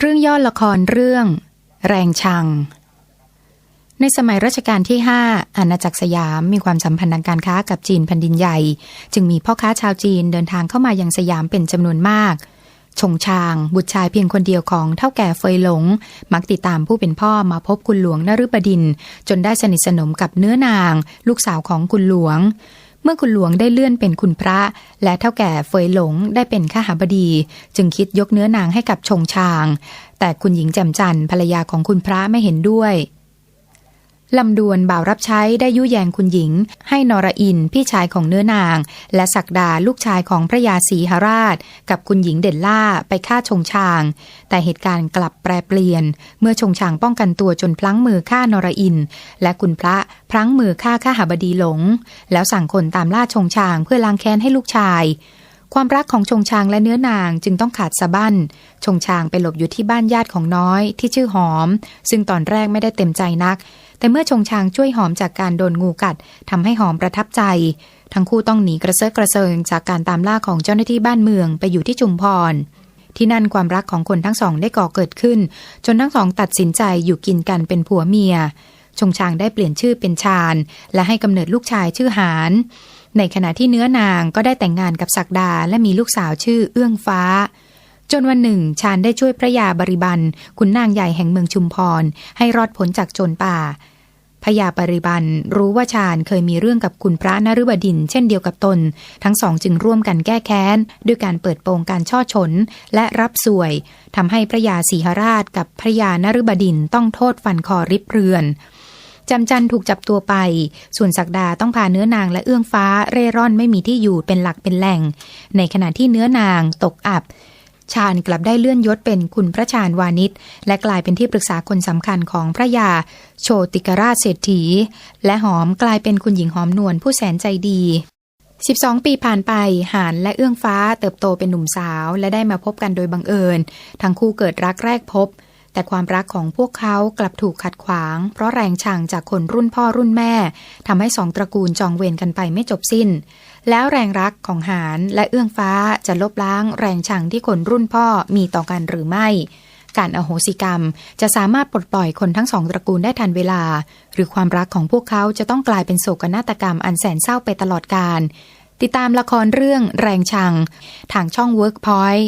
เรื่องย่อละครเรื่อง แรงชัง ในสมัยรัชกาลที่ 5 อาณาจักรสยามมีความสัมพันธ์ทางการค้ากับจีนแผ่นดินใหญ่ จึงมีพ่อค้าชาวจีนเดินทางเข้ามายังสยามเป็นจำนวนมากชงชาง บุตรชายเพียงคนเดียวของเท่าแก่เฟยหลง มักติดตามผู้เป็นพ่อมาพบคุณหลวงนฤบดิน จนได้สนิทสนมกับเนื้อนาง ลูกสาวของคุณหลวง มื่อคุณหลวงได้เลื่อนเป็นคุณพระ และเท่าแก่เฟยหลงได้เป็นข้าหาบดี จึงคิดยกเนื้อนางให้กับชงชาง แต่คุณหญิงแจ่มจันทร์ภรรยาของคุณพระไม่เห็นด้วย ลำดวนบ่าวรับใช้ได้ยุแยงคุณหญิง ให้นรอินพี่ชายของเนื้อนาง และศักดาลูกชายของพระยาศรีหราช กับคุณหญิงเด่นล่าไปฆ่าชงชาง แต่เหตุการณ์กลับแปรเปลี่ยน เมื่อชงชางป้องกันตัวจนพลั้งมือฆ่านรอิน และคุณพระพลั้งมือฆ่าข้าหาบดีหลง แล้วสั่งคนตามล่าชงชางเพื่อล้างแค้นให้ลูกชาย ความรักของชงชางและเนื้อนางจึงต้องขาดสะบั้น ชงชางไปหลบอยู่ที่บ้านญาติของน้อยที่ชื่อหอม ซึ่งตอนแรกไม่ได้เต็มใจนัก แต่เมื่อชงชางช่วยหอมจากการโดนงูกัดทำให้หอมประทับใจ ทั้งคู่ต้องหนีกระเซาะกระเซิงจากการตามล่าของเจ้าหน้าที่บ้านเมืองไปอยู่ที่จุมพร ที่นั่นความรักของคนทั้งสองได้ก่อเกิดขึ้น จนทั้งสองตัดสินใจอยู่กินกันเป็นผัวเมีย ชงชางได้เปลี่ยนชื่อเป็นชาญและให้กำเนิดลูกชายชื่อหาน ในขณะที่เนื้อนางก็ได้แต่งงานกับศักดาและมีลูกสาวชื่อเอื้องฟ้า จนวันหนึ่งชาญได้ช่วยพระยาบริบันคุณนางใหญ่แห่งเมืองชุมพร ให้รอดพ้นจากโจรป่าพระยาบริบันรู้ว่าชาญเคยมีเรื่องกับคุณพระนฤบดิน เช่นเดียวกับตน ทั้งสองจึงร่วมกันแก้แค้น ด้วยการเปิดโปงการช่อฉนและรับสวยทำให้พระยาศรีหราชกับพระยานฤบดินต้องโทษฟันคอริบเรือน จำจันถูกจับตัวไป ส่วนศักดาต้องพาเนื้อนางและเอื้องฟ้าเร่ร่อนไม่มีที่อยู่เป็นหลักเป็นแหล่ง ในขณะที่เนื้อนางตกอับชาญกลับได้เลื่อนยศเป็นคุณพระชาญวานิชและกลายเป็นที่ปรึกษาคนสำคัญของพระยา โชติกราชเศรษฐี และหอมกลายเป็นคุณหญิงหอมนวลผู้แสนใจดี 12 ปีผ่านไป หานและเอื้องฟ้าเติบโตเป็นหนุ่มสาว และได้มาพบกันโดยบังเอิญ ทั้งคู่เกิดรักแรกพบ แต่ความรักของพวกเขากลับถูกขัดขวาง เพราะแรงชังจากคนรุ่นพ่อรุ่นแม่ทำให้สองตระกูลจองเวรกันไปไม่จบสิ้น แล้วแรงรักของหานและเอื้องฟ้าจะลบล้างแรงชังที่คนรุ่นพ่อมีต่อกันหรือไม่ การอโหสิกรรมจะสามารถปลดปล่อยคนทั้งสองตระกูลได้ทันเวลา หรือความรักของพวกเขาจะต้องกลายเป็นโศกนาฏกรรมอันแสนเศร้าไปตลอดกาลติดตามละครเรื่องแรงชัง ทางช่อง Workpoint